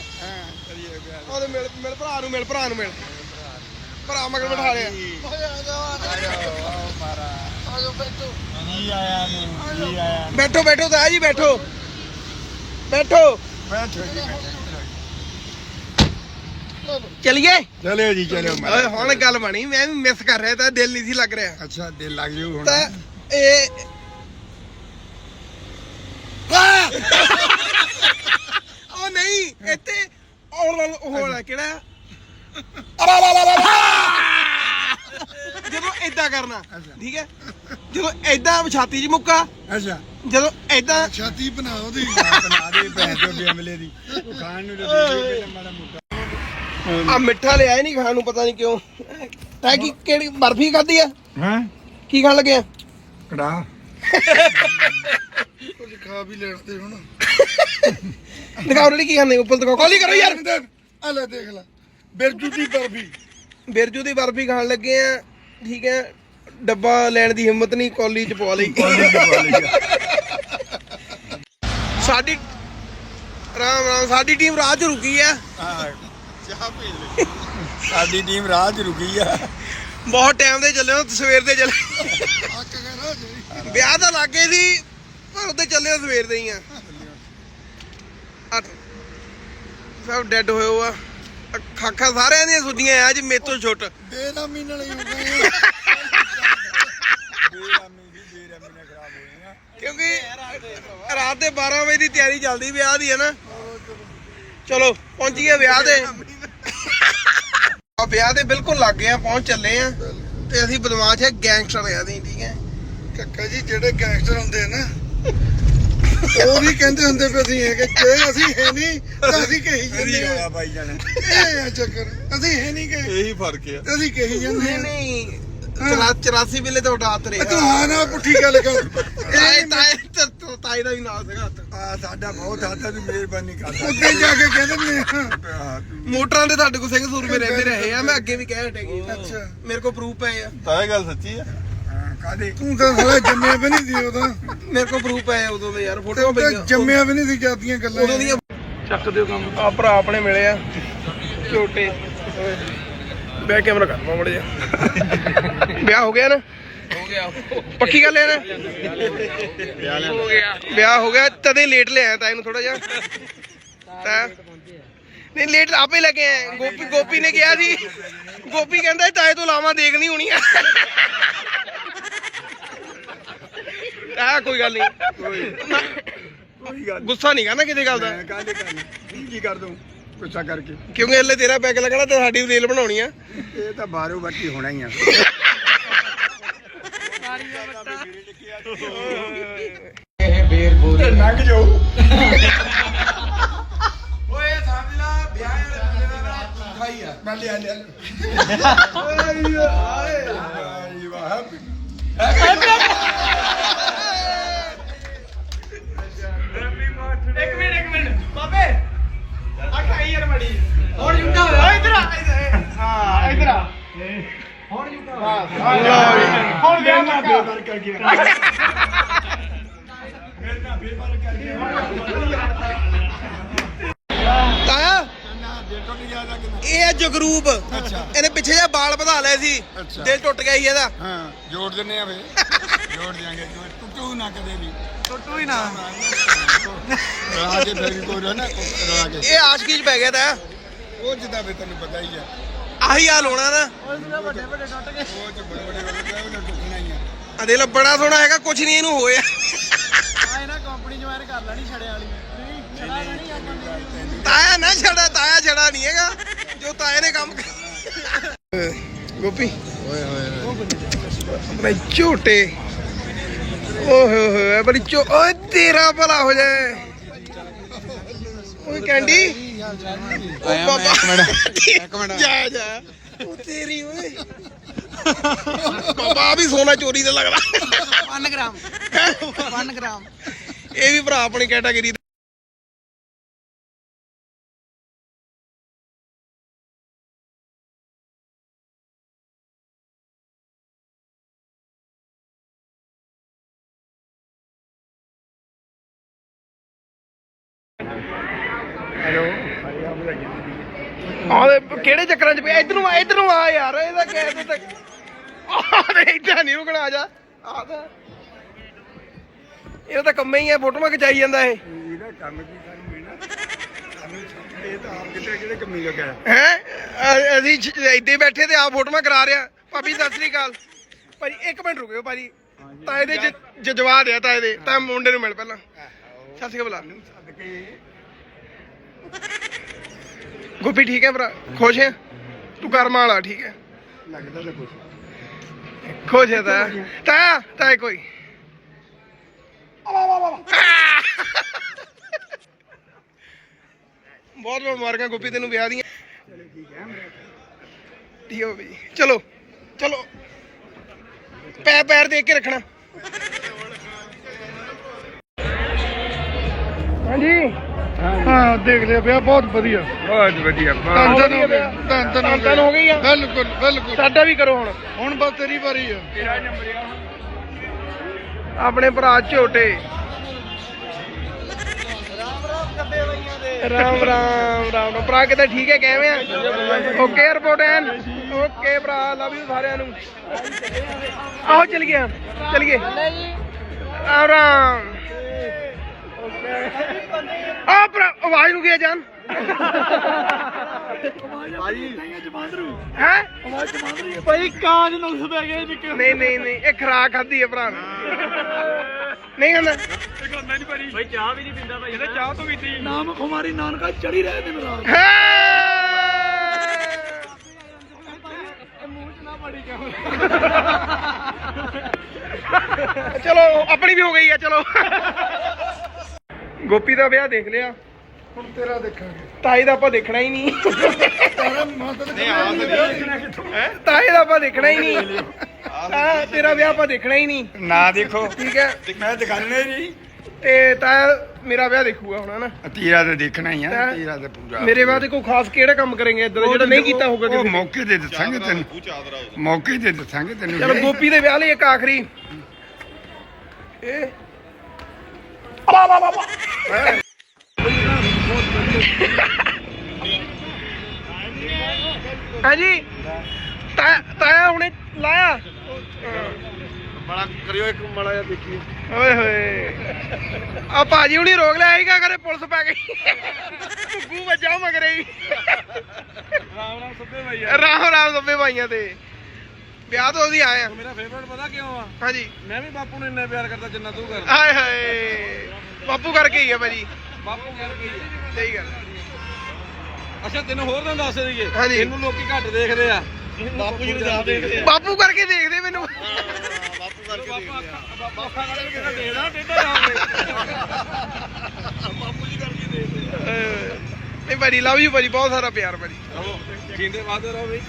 ਉਹਦੇ ਮਿਲ ਮਿਲ ਭਰਾ ਨੂੰ, ਮਿਲ ਭਰਾ ਨੂੰ, ਮਿਲ। ਭਰਾ ਮਗਰ ਬਿਠਾ ਲਿਆ। ਬੈਠੋ ਬੈਠੋ ਤਾਇਆ ਜੀ, ਬੈਠੋ। ਬੈਠੋ। ਚਲਿਏ? ਚਲਿਓ ਜੀ ਚਲਿਓ ਓਏ ਹੁਣ ਗੱਲ ਬਣੀ ਮੈਂ ਵੀ ਮਿਸ ਕਰ ਰਿਹਾ ਤਾਂ ਦਿਲ ਨਹੀਂ ਸੀ ਲੱਗ ਰਿਹਾ। ਅੱਛਾ ਦਿਲ ਲੱਗ ਜੂ ਹੁਣ। ਤਾਂ ਇਹ ਆਹ! ਉਹ ਨਹੀਂ ਇੱਥੇ ਉਹ ਵਾਲਾ ਕਿਹੜਾ? ਜਦੋਂ ਏਦਾਂ ਕਰਨਾ ਠੀਕ ਹੈ? ਜਦੋਂ ਏਦਾਂ ਛਾਤੀ 'ਚ ਮੁੱਕਾ ਅੱਛਾ। ਜਦੋਂ ਏਦਾਂ ਛਾਤੀ ਬਣਾ ਉਹਦੀ ਬਣਾ ਦੇ ਭੈਣ ਬਿਮਲੇ ਦੀ ਉਹ ਖਾਣ ਨੂੰ ਤਾਂ ਦੇ ਦੇ ਮਾੜਾ ਮੋਟਾ। ਆ ਮਿੱਠਾ ਲਿਆਇਆ ਨਹੀਂ ਖਾਣ ਨੂੰ ਪਤਾ ਨਹੀਂ ਕਿਉਂ। ਤੈਂ ਕੀ ਕਿਹੜੀ ਬਰਫੀ ਖਾਧੀ ਆ? ਹਾਂ? ਕੀ ਖਾਣ ਲੱਗਿਆ ਕੜਾ ਕੁਝ ਖਾ ਵੀ ਲੈਣਦੇ ਹੁਣ। ਦਿਖਾਓ ਰੜੀ ਕੀ ਖਾਂਦੇ ਉੱਪਰ ਦਿਖਾਓ। ਕਾਲੀ ਕਰੋ ਯਾਰ। ਆ ਲੈ ਦੇਖ ਲੈ ਬਿਰਜੂ ਦੀ ਬਰਫੀ। ਬਿਰਜੂ ਦੀ ਬਰਫੀ ਖਾਣ ਲੱਗੇ ਆ ਠੀਕ ਹੈ ਡੱਬਾ ਲੈਣ ਦੀ ਹਿੰਮਤ ਨਹੀਂ ਕੌਲੀ ਚ ਪਵਾ ਲਈ। ਸਾਡੀ ਰਾਮ ਰਾਮ ਸਾਡੀ ਟੀਮ ਰਾਹ ਚ ਰੁਕੀ ਆ। ਚਾਹ ਪੀ ਲੈ ਸਾਡੀ ਟੀਮ ਰਾਹ 'ਚ ਰੁਕੀ ਆ। ਬਹੁਤ ਟਾਈਮ ਦੇ ਚੱਲੇ ਹੋ ਸਵੇਰ ਦੇ ਚੱਲੇ। ਵਿਆਹ ਤਾਂ ਲੱਗੇ ਸੀ ਪਰ ਉੱਤੇ ਚੱਲੇ ਹੋ ਸਵੇਰ ਦੇ ਹੀ ਆ। ਸਭ ਡੈੱਡ ਹੋਏ ਹੋ ਆ। ਖਾਖਾ ਸਾਰਿਆਂ ਦੀਆਂ ਸੁੱਜੀਆਂ ਆ ਅੱਜ ਮੇਤੋਂ ਛੁੱਟ। ਬੇਰਾਮੀ ਨਾਲ ਹੀ ਹੋ ਗਏ ਬੇਰਾਮੀ ਦੀ ਬੇਰਾਮੀ ਨਾਲ ਖਰਾਬ ਹੋਏ ਆ। ਕਿਉਂਕਿ ਰਾਤ ਦੇ 12 ਵਜੇ ਦੀ ਤਿਆਰੀ ਚੱਲਦੀ ਵਿਆਹ ਦੀ ਹੈ ਨਾ। ਚਲੋ ਪਹੁੰਚ ਗਏ ਵਿਆਹ ਦੇ। ਆ ਵਿਆਹ ਦੇ ਬਿਲਕੁਲ ਲੱਗ ਗਏ ਆ ਪਹੁੰਚ ਚੱਲੇ ਆ। ਤੇ ਅਸੀਂ ਬਦਮਾਸ਼ ਹੈ ਗੈਂਗਸਟਰ ਆ ਅਸੀਂ ਠੀਕ ਹੈ? ਕੱਕਾ ਜੀ ਜਿਹੜੇ ਗੈਂਗਸਟਰ ਹੁੰਦੇ ਆ ਨਾ ਉਹ ਵੀ ਕਹਿੰਦੇ ਹੁੰਦੇ ਵੀ ਅਸੀਂ ਹੈਗੇ ਜੇ ਅਸੀਂ ਹੈ ਨਹੀਂ ਤਾਂ ਅਸੀਂ ਕਹੀ ਜਾਂਦੇ ਆ। ਬਾਈ ਜਾਨ ਇਹ ਆ ਚੱਕਰ ਅਸੀਂ ਹੈ ਨਹੀਂ ਕਹੇ। ਇਹੀ ਫ਼ਰਕ ਆ। ਅਸੀਂ ਕਹੀ ਜਾਂਦੇ ਨਹੀਂ ਆ। ਨਹੀਂ ਚਲਾ 84 ਵੇਲੇ ਤਾਂ ਉਡਾਤ ਰਿਹਾ ਤੂੰ ਹਾਂ ਨਾ ਪੁੱਠੀ ਗੱਲ ਕਰ। ਤਾਏ ਤਾਏ ਤੇ- ਤਾਏ ਦਾ ਵੀ ਨਾਲ ਸੀਗਾ ਹੱਥ। ਆ ਸਾਡਾ ਬਹੁਤ ਹੱਥ ਦੀ ਮਿਹਰਬਾਨੀ ਕਰਦਾ ਉੱਤੇ ਜਾ ਕੇ ਕਹਿੰਦੇ ਨੇ ਹਾਂ, ਮੋਟਰਾਂ ਦੇ ਸਾਡੇ ਕੋਲ ਸਿੰਘ ਸੂਰਮੇ ਰਹਿੰਦੇ ਰਹੇ ਆ ਮੈਂ ਅੱਗੇ ਵੀ ਕਹਿ ਹਟੇਗੀ ਅੱਛਾ। ਮੇਰੇ ਕੋਲ ਪ੍ਰੂਫ ਪਏ ਆ। ਤਾਂ ਇਹ ਗੱਲ ਸੱਚੀ ਆ? ਹਾਂ, ਕਾਹਦੇ? ਤੂੰ ਤਾਂ ਸਾਲਾ ਜੰਮਿਆ ਵੀ ਨਹੀਂ ਸੀ ਉਦੋਂ। ਮੇਰੇ ਕੋਲ ਪ੍ਰੂਫ ਪਏ ਆ ਉਦੋਂ ਦੇ ਯਾਰ ਤੇ ਫੋਟੋ ਉਹ ਤਾਂ ਪਈਆਂ। ਜੰਮਿਆ ਵੀ ਨਹੀਂ ਸੀ ਜਾਂਦੀਆਂ ਗੱਲਾਂ ਉਦੋਂ ਦੀਆਂ ਚੱਕ ਦਿਓ ਕੰਮ। ਆ ਭਰਾ ਆਪਣੇ ਮਿਲੇ ਆ। ਝੋਟੇ। ਬੈ ਕੈਮਰਾ ਕਰ ਮਾ ਮੜ ਜਾ ਵਿਆਹ ਹੋ ਗਿਆ ਨਾ? ਹੋ ਗਿਆ ਪੱਕੀ ਗੱਲ ਹੈ ਨਾ ਹੋ ਗਿਆ। ਵਿਆਹ ਹੋ ਗਿਆ ਤਦੇ ਲੇਟ ਲਿਆਇਆ ਤਾਂ ਇਹਨੂੰ ਥੋੜਾ ਜਿਹਾ। ਤਾਂ ਨਹੀਂ ਲੇਟ ਆਪੇ ਲੈ ਕੇ ਆਏ ਗੋਪੀ ਗੋਪੀ ਨੇ ਕਿਹਾ ਸੀ। ਗੋਪੀ ਕਹਿੰਦਾ ਤਾਏ ਤੋਂ ਲਾਵਾਂ ਦੇਖਣੀ ਹੋਣੀ ਆ ਆ ਕੋਈ ਗੱਲ ਨਹੀਂ। ਕੋਈ ਗੱਲ ਗੁੱਸਾ ਨਹੀਂ ਕਰਨਾ ਕਿਤੇ ਗੱਲ ਦਾ। ਮੈਂ ਕਾਹਦੇ ਕਰਨਾ? ਕੀ ਕਰ ਦੂੰ ਗੁੱਸਾ ਕਰਕੇ। ਕਿਉਂਕਿ ਹਲੇ ਤੇਰਾ ਪੈਕ ਲੱਗਣਾ ਤੇ ਸਾਡੀ ਰੇਲ ਬਣਾਉਣੀ ਆ। ਇਹ ਤਾਂ ਬਾਹਰੋਂ ਬੱਤੀ ਹੋਣਾ ਹੀ ਆ। ਲੰਘ ਜਾਓ। ਓਏ ਸਮਝ ਲਾ ਵਿਆਹ ਵਾਲੇ ਬੰਦੇ ਦਾ ਨਾ ਖਾਈ ਆ। ਮੈਂ ਲਿਆ ਲਿਆ। ਆਈ ਵਾਹ। ਇੱਕ ਮਿੰਟ। ਇੱਕ ਮਿੰਟ ਬਾਬੇ ਆ ਖਾਈ ਯਾਰ ਮੜੀ। ਹੁਣ ਜੁੱਟਾ ਹੋਇਆ? ਇਧਰ ਆ ਹਾਂ ਇਧਰ ਆ। ਹੁਣ ਜੁੱਟਾ ਹੋਇਆ? ਮੇਰੇ ਨਾਲ ਬੇਬਰ ਕਰਕੇ ਤਾਇਆ ਨਾ ਦੇਖੋ ਨਹੀਂ ਜ਼ਿਆਦਾ ਕਿ ਇਹ ਹੈ ਜਗਰੂਪ। ਇਹਨੇ ਪਿੱਛੇ ਜਿਹਾ ਬਾਲ ਵਧਾ ਲਏ ਸੀ। ਦਿਲ ਟੁੱਟ ਗਿਆ ਸੀ ਇਹਦਾ। ਹਾਂ ਜੋੜ ਦਿੰਨੇ ਆ ਵੇ ਜੋੜ ਦਿਆਂਗੇ। ਟੁੱਟੂ ਨਾ ਕਦੇ ਵੀ। ਟੁੱਟੂ ਹੀ ਨਾ। ਰਹਾ ਕੇ ਫੇਰ ਕੋ ਨਾ ਰਹਾ ਕੇ। ਇਹ ਆਸ਼ਕੀ ਚ ਪੈ ਗਿਆ ਤਾਂ ਉਹ ਜਿੱਦਾਂ ਵੀ ਤੈਨੂੰ ਪਤਾ ਹੀ ਆ। ਆਹੀ ਹਾਲ ਹੋਣਾ ਨਾ। ਉਹ ਚ ਬੜੇ ਬੜੇ ਵਾਲੇ ਟੁੱਟਣਾ ਹੀ ਆ ਅਦੇ ਲਾ, ਬੜਾ ਸੋਹਣਾ ਹੈਗਾ, ਕੁਛ ਨਹੀਂ ਇਹਨੂੰ ਹੋਇਆ। ਤਾਇਆ ਨਾ ਛੜਾ ਤਾਇਆ ਛੜਾ ਨਹੀਂ ਹੈਗਾ। ਜੋ ਤਾਏ ਨੇ ਕੰਮ ਗੋਪੀ ਓਏ ਹੋਏ ਆਪਣੇ ਝੋਟੇ। ਓਏ ਹੋਏ ਬੜੀ ਚੋ ਓਏ ਤੇਰਾ ਭਲਾ ਹੋ ਜਾਏ। ਓਏ ਕੈਂਡੀ। ਓ ਬਾਬਾ ਇੱਕ ਮਿੰਟ। ਜਾ ਜਾ। ਉਹ ਤੇਰੀ ਓਏ। ਬਾਬਾ ਆਹ ਵੀ ਸੋਨਾ ਚੋਰੀ ਦਾ ਲੱਗਦਾ। 1 ਗ੍ਰਾਮ 1 ਗ੍ਰਾਮ ਇਹ ਵੀ ਭਰਾ ਆਪਣੀ ਕੈਟਾਗਰੀ ਕਿਹੜੇ ਚੱਕਰਾਂ 'ਚ ਪਿਆ? ਇਧਰ ਨੂੰ ਆ ਇਧਰ ਨੂੰ ਆ ਯਾਰ ਇਹਦਾ ਕਹਿ ਤੱਕ ਆਹ ਇੱਦਾਂ ਨਹੀਂ ਰੁਕਣਾ ਆ ਜਾ। ਆ ਤਾਂ ਇਹਦਾ ਤਾਂ ਕੰਮ ਹੀ ਹੈ ਫੋਟੋਆਂ ਖਿਚਾਈ ਜਾਂਦਾ ਇਹ। ਇਹਦਾ ਕੰਮ ਕੀ ਸਾਨੂੰ ਸਾਨੂੰ ਛੱਡ ਇਹ ਤਾਂ ਆਪ ਕਿਤੇ ਕਿਹੜੇ ਕੰਮੀ ਲੱਗਾ ਹੈ? ਅਸੀਂ ਹੀ ਬੈਠੇ ਤੇ ਆ ਫੋਟੋਆਂ ਕਰਾ ਰਿਆ ਭਾਬੀ ਸਤਿ ਸ੍ਰੀ ਅਕਾਲ। ਭਾਜੀ ਇੱਕ ਮਿੰਟ ਰੁਕਿਓ ਭਾਜੀ। ਤਾਂ ਇਹਦੇ ਜ- ਜਜ਼ਬਾ ਦਿਆ ਤਾਂ ਇਹਦੇ ਤਾਂ ਮੁੰਡੇ ਨੂੰ ਮਿਲ ਪਹਿਲਾਂ। ਸਤਿ ਸ੍ਰੀ ਅਕਾਲ ਗੋਪੀ ਠੀਕ ਹੈ ਭਰਾ? ਖੁਸ਼ ਹੈ? ਤੂੰ ਕਰਮ ਵਾਲਾ ਠੀਕ ਹੈ? ਲੱਗਦਾ ਤਾਂ ਕੁਛ ਖੁਸ਼ ਹੈ ਤਾਂ। ਤਾਂ ਤਾਂ ਕੋਈ। ਬਹੁਤ ਬਹੁਤ ਮੁਬਾਰਕਾਂ ਗੋਪੀ ਤੈਨੂੰ ਵਿਆਹ ਦੀਆਂ। ਠੀਕ ਹੋ ਬਈ। ਚਲੋ ਚਲੋ। ਪੈਰ ਪੈਰ ਦੇਖ ਕੇ ਰੱਖਣਾ। ਹਾਂਜੀ। ਹਾਂ ਦੇਖ ਲਿਆ ਵਿਆਹ ਬਹੁਤ ਵਧੀਆ। ਬਹੁਤ ਵਧੀਆ ਧੰਨ ਧੰਨ ਹੋ ਗਿਆ ਧੰਨ ਹੋ ਹੋ ਗਈ ਆ। ਬਿਲਕੁਲ ਬਿਲਕੁਲ। ਸਾਡਾ ਵੀ ਕਰੋ ਹੁਣ। ਹੁਣ ਬਸ ਤੇਰੀ ਵਾਰੀ ਆ। ਆਪਣੇ ਭਰਾ ਝੋਟੇ। ਰਾਮ ਰਾਮ ਰਾਮ ਰਾਮ। ਭਰਾ ਕਿਤੇ ਠੀਕ ਹੈ ਕਿਵੇਂ ਆ? ਓਕੇ ਰਿਪੋਰਟ ਐਨ। ਓਕੇ ਭਰਾ ਲਵ ਯੂ ਸਾਰਿਆਂ ਨੂੰ। ਆਹੋ ਚਲ ਗਿਆ ਚਲ ਗਏ ਰਾਮ ਰਾਮ। ਆ ਆਵਾਜ਼ ਨੂੰ ਗਿਆ ਜਾਨ? ਹੈ? ਭਾਈ ਕਾਂਜ ਨੁਕਸ ਪੈ ਗਏ ਨਿੱਕੇ ਨਹੀਂ ਨਹੀਂ ਨਹੀਂ ਇਹ ਖਰਾਕ ਖਾਦੀ ਹੈ ਭਰਾ ਨੇ। ਨਹੀਂ ਹੁੰਦਾ ਨਹੀਂ ਭਾਈ ਭਾਈ ਚਾਹ ਵੀ ਨਹੀਂ ਪੀਂਦਾ ਭਾਈ। ਇਹਨੇ ਚਾਹ ਤੋਂ ਪੀਤੀ। ਨਾਮ ਖੁਮਾਰੀ ਨਾਨਕਾ ਚੜੀ ਰਹੇ ਦਿਨ ਰਾਤ ਹੈ। ਚਲੋ ਆਪਣੀ ਵੀ ਹੋ ਗਈ ਆ ਚਲੋ। ਗੋਪੀ ਦਾ ਵਿਆਹ ਦੇਖ ਲਿਆ। ਹੁਣ ਤੇਰਾ ਦੇਖਾਂਗੇ। ਤਾਈ ਦਾ ਆਪਾਂ ਦੇਖਣਾ ਹੀ ਨਹੀਂ। ਤੇਰਾ ਮਾਤਾ ਦੇ ਤਾਏ ਦਾ ਆਪਾਂ ਦੇਖਣਾ ਹੀ ਨਹੀਂ। ਹਾਂ, ਤੇਰਾ ਵਿਆਹ ਆਪਾਂ ਦੇਖਣਾ ਹੀ ਨਹੀਂ। ਨਾ ਦੇਖੋ। ਠੀਕ ਹੈ। ਮੈਂ ਦਿਖਾਣੇ ਜੀ ਤੇ ਤਾਇਆ ਮੇਰਾ ਵਿਆਹ ਦੇਖੂਗਾ ਹੁਣ ਹਨਾ? ਤੀਰਾ ਤੇ ਦੇਖਣਾ ਹੀ ਆ ਤਾਂ ਤੀਰਾ ਤੇ ਪੂਰਾ। ਮੇਰੇ ਵਿਆਹ ਤੇ ਕੋਈ ਖਾਸ ਕਿਹੜਾ ਕੰਮ ਕਰਾਂਗੇ ਇਧਰ? ਜਿਹੜਾ ਨਹੀਂ ਕੀਤਾ ਹੋਊਗਾ ਕਿਸੇ? ਮੌਕੇ ਤੇ ਦੱਸਾਂਗੇ ਤੈਨੂੰ। ਮੌਕੇ ਤੇ ਦੱਸਾਂਗੇ ਤੈਨੂੰ। ਚਲੋ ਗੋਪੀ ਦੇ ਵਿਆਹ ਲਈ ਇੱਕ ਆਖਰੀ। ਇਹ ਹਾਂਜੀ। ਤਾਇਆ ਤਾਇਆ ਹੁਣੇ ਲਾਇਆ। ਬੜਾ ਕਰਿਓ ਇੱਕ ਮੜਾ ਜਿਹਾ ਦੇਖੀ ਓਏ ਹੋਏ। ਆ ਭਾਜੀ ਹੁਣੀ ਰੋਕ ਲਿਆ ਸੀਗਾ ਕਰੇ ਪੁਲਿਸ ਪੈ ਗਈ। ਗੁੱਗੂ ਵੱਜਾ ਮਗਰੇ ਹੀ। ਰਾਮ ਰਾਮ ਸੱਬੇ ਭਾਈ ਰਾਮ ਰਾਮ ਸੱਬੇ ਭਾਈਆਂ ਤੇ ਵਿਆਹ ਤੋਂ ਅਸੀਂ ਆਏ ਆ। ਮੇਰਾ ਫੇਵਰਟ ਪਤਾ ਕਿਉਂ ਆ? ਹਾਂਜੀ। ਮੈਂ ਵੀ ਬਾਪੂ ਨੂੰ ਇੰਨਾ ਪਿਆਰ ਕਰਦਾ ਜਿੰਨਾ ਤੂੰ ਕਰਦਾ। ਹਾਏ ਹਾਏ। ਬਾਪੂ ਕਰਕੇ ਹੀ ਆ ਭਾਜੀ। ਬਾਪੂ ਕਰਕੇ ਹੀ ਆ। ਸਹੀ ਗੱਲ ਅੱਛਾ ਤੈਨੂੰ ਹੋਰ ਤਾਂ ਦੱਸ ਦਈਏ। ਹਾਂਜੀ। ਇਹਨੂੰ ਲੋਕੀ ਘੱਟ ਦੇਖਦੇ ਆ। ਬਾਪੂ ਜੀ ਨੂੰ ਜ਼ਿਆਦਾ ਦੇਖਦੇ ਆ। ਬਾਪੂ ਕਰਕੇ ਦੇਖਦੇ ਮੈਨੂੰ। ਬਾਪੂ ਬਾਪੂ ਅੱਖਾਂ ਕੱਢ ਕੇ ਕਿਹੜਾ ਦੇਖਦਾ ਟੇਢਾ ਜਾ ਬਾਪੂ ਜੀ ਕਰਕੇ ਦੇਖਦੇ ਅਹ, ਨਹੀਂ ਭਾਜੀ ਲਵ ਯੂ ਭਾਜੀ ਬਹੁਤ ਸਾਰਾ ਪਿਆਰ ਭਾਜੀ। ਆ ਜਿੰਦੇ ਵਾਦੇ ਰਹੋ ਵੀ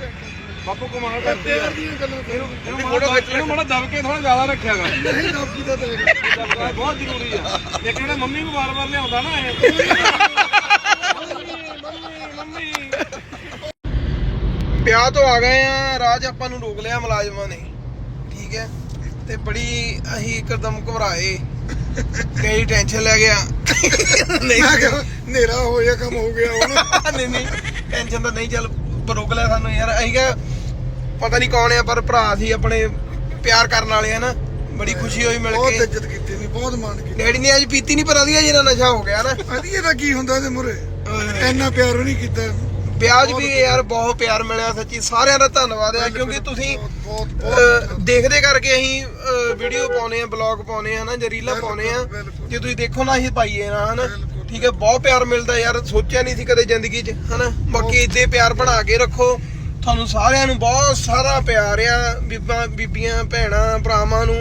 ਬਾਪੂ ਕਮਾਲ ਕਰਦੇ ਆ ਇਹਨੂੰ ਫੋਟੋ ਖਿੱਚ ਇਹਨੂੰ ਮਾੜਾ ਦਬ ਕੇ ਥੋੜਾ ਜ਼ਿਆਦਾ ਰੱਖਿਆਗਾ ਨਹੀਂ ਦਾਪੀ ਦਾ ਤੇ ਦਬਕਾ ਬਹੁਤ ਜ਼ਰੂਰੀ ਆ। ਇੱਕ ਜਿਹੜਾ ਮੰਮੀ ਨੂੰ ਵਾਰ-ਵਾਰ ਲਿਆਉਂਦਾ ਨਾ ਇਹ। ਮੰਮੀ ਮੰਮੀ ਵਿਆਹ ਤੋਂ ਆ ਗਏ ਆ ਰਾਜ ਆਪਾਂ ਨੂੰ ਰੋਕ ਲਿਆ ਮੁਲਾਜ਼ਮਾਂ ਨੇ। ਠੀਕ ਹੈ? ਤੇ ਬੜੀ ਅਸੀਂ ਇੱਕਦਮ ਘਬਰਾਏ। ਕਈ ਟੈਨਸ਼ਨ ਲੈ ਗਿਆ। ਨਹੀਂ ਹਨੇਰਾ ਹੋ ਗਿਆ ਕੰਮ ਹੋ ਗਿਆ ਹੁਣ। ਨਹੀਂ ਨਹੀਂ ਟੈਨਸ਼ਨ ਤਾਂ ਨਹੀਂ ਚੱਲ ਪਰ ਰੋਕ ਲਿਆ ਸਾਨੂੰ ਯਾਰ। ਅਸੀਂ ਕਿਹਾ ਪਤਾ ਨਹੀਂ ਕੌਣ ਆ ਪਰ ਭਰਾ ਸੀ ਆਪਣੇ ਪਿਆਰ ਕਰਨ ਵਾਲੇ ਆ ਨਾ। ਬੜੀ ਖੁਸ਼ੀ ਹੋਈ ਮਿਲ ਬਹੁਤ ਕੇ। ਇੱਜ਼ਤ ਕੀਤੀ ਨਹੀਂ ਬਹੁਤ ਮਾਣ ਕੀਤਾ। ਡੈਡੀ ਨੇ ਅੱਜ ਪੀਤੀ ਨਹੀਂ ਪਰ ਵਧੀਆ ਜਿਹੜਾ ਨਸ਼ਾ ਹੋ ਗਿਆ ਨਾ। ਅਧੀਏ ਦਾ ਕੀ ਹੁੰਦਾ ਤੇ ਮੁਰੇ ਇੰਨਾ ਪਿਆਰ ਵੀ ਨਹੀਂ ਕੀਤਾ। ਵਿਆਜ ਵੀ ਯਾਰ ਬਹੁਤ ਪਿਆਰ ਮਿਲਿਆ ਸੱਚੀ ਸਾਰਿਆਂ ਦਾ ਧੰਨਵਾਦ ਹੈ ਕਿਉਂਕਿ ਤੁਸੀਂ ਬਹੁਤ ਅਹ, ਦੇਖਦੇ ਕਰਕੇ ਅਸੀਂ ਵੀਡੀਓ ਪਾਉਨੇ ਆ ਬਲੌਗ ਪਾਉਨੇ ਆ ਨਾ ਜਾਂ ਰੀਲਾਂ ਪਾਉਨੇ ਆ। ਬਿਲਕੁਲ। ਜੇ ਤੁਸੀਂ ਦੇਖੋ ਨਾ ਅਸੀਂ ਪਾਈਏ ਨਾ ਹਨਾ। ਠੀਕ ਹੈ ਬਹੁਤ ਪਿਆਰ ਮਿਲਦਾ ਯਾਰ ਸੋਚਿਆ ਨਹੀਂ ਸੀ ਕਦੇ ਜ਼ਿੰਦਗੀ 'ਚ ਹਨਾ। ਬਾਕੀ ਇੱਦੇ ਪਿਆਰ ਬਣਾ ਕੇ ਰੱਖੋ। ਤੁਹਾਨੂੰ ਸਾਰਿਆਂ ਨੂੰ ਬਹੁਤ ਸਾਰਾ ਪਿਆਰ ਆ ਬੀਬਾਂ ਬੀਬੀਆਂ ਭੈਣਾਂ ਭਰਾਵਾਂ ਨੂੰ।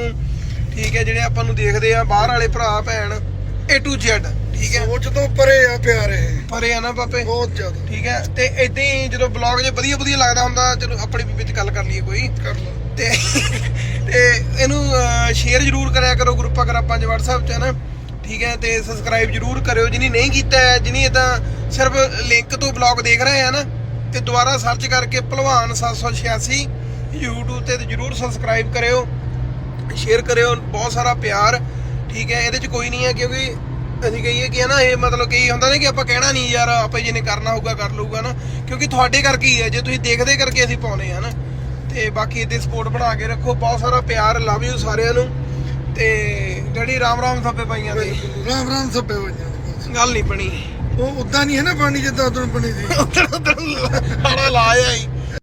ਠੀਕ ਹੈ ਜਿਹੜੇ ਆਪਾਂ ਨੂੰ ਦੇਖਦੇ ਆ ਬਾਹਰ ਵਾਲੇ ਭਰਾ ਭੈਣ A to Z ਠੀਕ ਹੈ। ਸੋਚ ਤੋਂ ਪਰੇ ਆ ਪਿਆਰ ਇਹ। ਪਰੇ ਆ ਨਾ ਪਾਪੇ ਬਹੁਤ ਜ਼ਿਆਦਾ। ਠੀਕ ਹੈ ਤੇ ਇਦਾਂ ਹੀ ਜਦੋਂ ਬਲੌਗ 'ਚ ਵਧੀਆ ਵਧੀਆ ਲੱਗਦਾ ਹੁੰਦਾ ਚਲੋ ਆਪਣੀ ਵੀ ਵਿੱਚ ਗੱਲ ਕਰ ਲਈਏ ਕੋਈ। ਕਰ ਲਓ। ਤੇ ਤੇ ਇਹਨੂੰ ਸ਼ੇਅਰ ਜਰੂਰ ਕਰਿਆ ਕਰੋ ਗਰੁੱਪਾਂ ਗਰਾਪਾਂ 'ਚ WhatsApp 'ਚ ਹੈ ਨਾ। ਠੀਕ ਹੈ ਤੇ ਸਬਸਕ੍ਰਾਈਬ ਜਰੂਰ ਕਰਿਓ। ਜਿਹਨੀ ਨਹੀਂ ਕੀਤਾ ਹੈ ਜਿਹਨੀ ਇਦਾਂ ਸਿਰਫ ਲਿੰਕ ਤੋਂ ਬਲੌਗ ਦੇਖ ਰਹੇ ਆ ਨਾ ਤੇ ਦੁਬਾਰਾ ਸਰਚ ਕਰਕੇ ਭਲਵਾਨ 786 YouTube ਤੇ ਜਰੂਰ ਸਬਸਕ੍ਰਾਈਬ ਕਰਿਓ ਸ਼ੇਅਰ ਕਰਿਓ ਬਹੁਤ ਸਾਰਾ ਪਿਆਰ ਠੀਕ ਹੈ ਇਹਦੇ 'ਚ ਕੋਈ ਨਹੀਂ ਹੈ ਕਿਉਂਕਿ ਅਸੀਂ ਕਹੀਏ ਕਿ ਹੈ ਨਾ ਇਹ ਮਤਲਬ ਕਈ ਹੁੰਦਾ ਨੇ ਕਿ ਆਪਾਂ ਕਹਿਣਾ ਨਹੀਂ ਯਾਰ ਆਪੇ ਜਿਹਨੇ ਕਰਨਾ ਹੋਊਗਾ ਕਰ ਲਊਗਾ ਨਾ ਕਿਉਂਕਿ ਤੁਹਾਡੇ ਕਰਕੇ ਹੀ ਹੈ ਜੇ ਤੁਸੀਂ ਦੇਖਦੇ ਕਰਕੇ ਅਸੀਂ ਪਾਉਨੇ ਆ ਨਾ ਤੇ ਬਾਕੀ ਇਹਦੇ ਸਪੋਰਟ ਬਣਾ ਕੇ ਰੱਖੋ ਬਹੁਤ ਸਾਰਾ ਪਿਆਰ ਲਵ ਯੂ ਸਾਰਿਆਂ ਨੂੰ ਤੇ ਡੈਡੀ ਰਾਮ ਰਾਮ ਸਭੇ ਪਾਈਆਂ ਤੇ। ਰਾਮ ਰਾਮ ਸਭੇ ਹੋਈਆਂ ਗੱਲ ਨਹੀਂ ਬਣੀ। ਉਹ ਉਦਾਂ ਨਹੀਂ ਹੈ ਨਾ ਪਾਣੀ ਜਿੱਦਾਂ ਉਦੋਂ ਬਣੀ ਸੀ। ਉਧਰ ਉਧਰ ਹਾੜਾ ਲਾਇਆ ਹੀ